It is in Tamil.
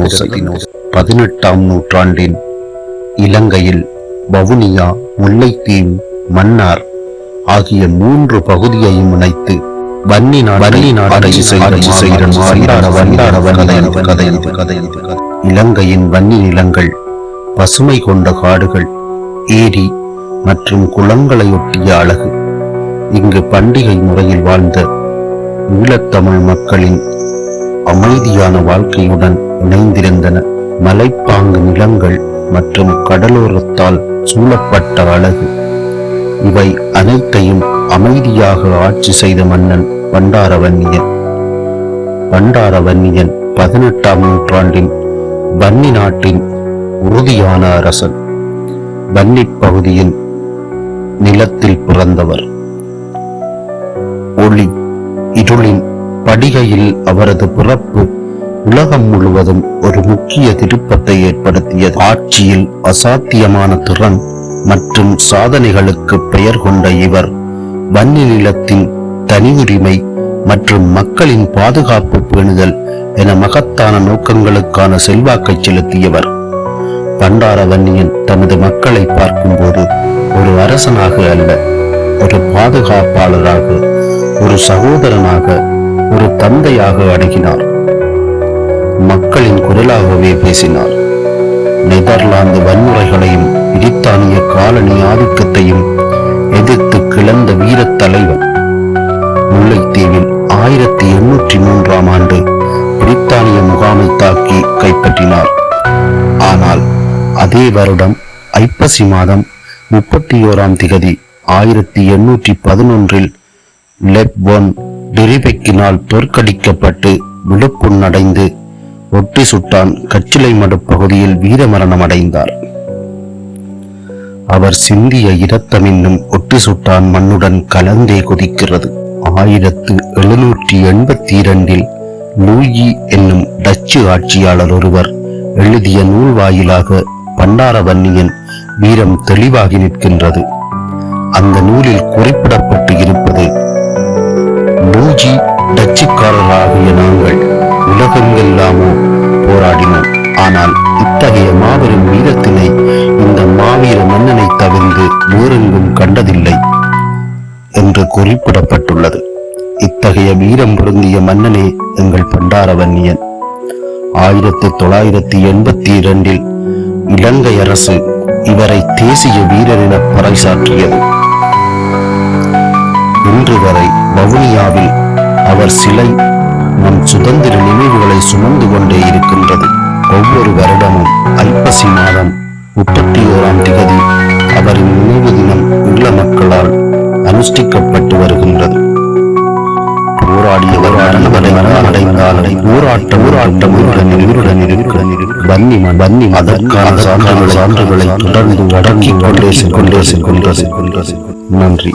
இது. பதினெட்டாம் நூற்றாண்டின் இலங்கையில் வவுனியா முல்லைத்தீவு மன்னார் ஆகிய மூன்று பகுதியையும் இணைத்து வன்னி வன்னி நாட்டை இலங்கையின் வன்னி நிலங்கள் பசுமை கொண்ட காடுகள் ஏரி மற்றும் குளங்களையொட்டிய அழகு. இங்கு பண்டிகை முறையில் வாழ்ந்த ஈழத்தமிழ் மக்களின் அமைதியான வாழ்க்கையுடன் இணைந்திருந்தன. மலைப்பாங்கு நிலங்கள் மற்றும் கடலோரத்தால் சூழப்பட்ட அழகு. இவை அனைத்தையும் அமைதியாக ஆட்சி செய்த மன்னன் பண்டாரவன்னியன். பண்டாரவன்னியன் பதினெட்டாம் நூற்றாண்டின் வன்னி நாட்டின் உறுதியான அரசன். வன்னி பகுதியின் நிலத்தில் பிறந்தவர். ஒளி இருளின் படிகையில் அவரது பிறப்பு உலகம் முழுவதும் ஒரு முக்கிய திருப்பத்தை ஏற்படுத்தியது. ஆட்சியில் அசாத்தியமான திறன் மற்றும் சாதனைகளுக்கு பெயர் கொண்ட இவர் வன்னி நிலத்தின் தனி உரிமை மற்றும் மக்களின் பாதுகாப்பு பேணுதல் என மகத்தான நோக்கங்களுக்கான செல்வாக்கை செலுத்தியவர். பண்டாரவன்னியன் தனது மக்களை பார்க்கும்போது ஒரு அரசனாக அல்ல ஒரு பாதுகாப்பாளராக ஒரு சகோதரனாக ஒரு தந்தையாக அணுகினார் மக்களின் குரலாகவே பேசினார். நெதர்லாந்து வன்முறைகளையும் பிரித்தானிய காலனி ஆதிக்கத்தையும் எதிர்த்து கிளந்த வீரத் தலைவன். முல்லைத்தீவில் ஆயிரத்தி எண்ணூற்றி மூன்றாம் ஆண்டு பிரித்தானிய முகாமை தாக்கி கைப்பற்றினார். ஆனால் அதே வருடம் ஐப்பசி மாதம் முப்பத்தி ஓராம் திகதி ஆயிரத்தி எண்ணூற்றி பதினொன்றில் லெப்பொன் டிரிபெக்கினால் தோற்கடிக்கப்பட்டு விழுப்புண்ணடைந்து ஒட்டி சுட்டான் கச்சிலை மடு பகுதியில் வீரமரணம் அடைந்தார் அவர் சிந்திய இரத்தமின்னும் ஒட்டி சுட்டான் மண்ணுடன் கலந்தே கொதிக்கிறது. ஆயிரத்து எழுநூற்றி எண்பத்தி இரண்டில் லூயி என்னும் டச்சு ஆட்சியாளர் ஒருவர் எழுதிய நூல் வாயிலாக பண்டாரவன்னியின் வீரம் தெளிவாகி நிற்கின்றது. அந்த நூலில் குறிப்பிடப்பட்டு இருப்பது உலகெங்கெல்லாமோ போராடினோம். ஆனால் இத்தகைய மாபெரும் வீரத்தினை இந்த மாவீர மன்னனை தவிர்ந்து வேறெங்கும் கண்டதில்லை என்று குறிப்பிடப்பட்டுள்ளது. இத்தகைய வீரம் பொருந்திய மன்னனே எங்கள் பண்டாரவன்னியன். ஆயிரத்தி தொள்ளாயிரத்தி எண்பத்தி இரண்டில் இலங்கை அரசு இவரை தேசிய வீரர் என பறைசாற்றியது. இன்று வரை வவுனியாவில் அவர் சிலை நம் சுதந்திர சுமந்து கொண்டே இருக்கின்றது. ஒவ்வொரு வருடமும் ஐப்பசி மாதம் முப்பத்தி ஓராம் திகதி அவரின் நினைவு தினம் உள்ள மக்களால் அனுஷ்டிக்கப்பட்டு வருகின்றது. போராடியவர் ஊராட்ட ஊராட்டம் இருக்கிற வன்னி வன்னி அதற்கான சான்றுகள் சான்றுகளை தொடர்ந்து அடக்கிக் கொண்டே நன்றி.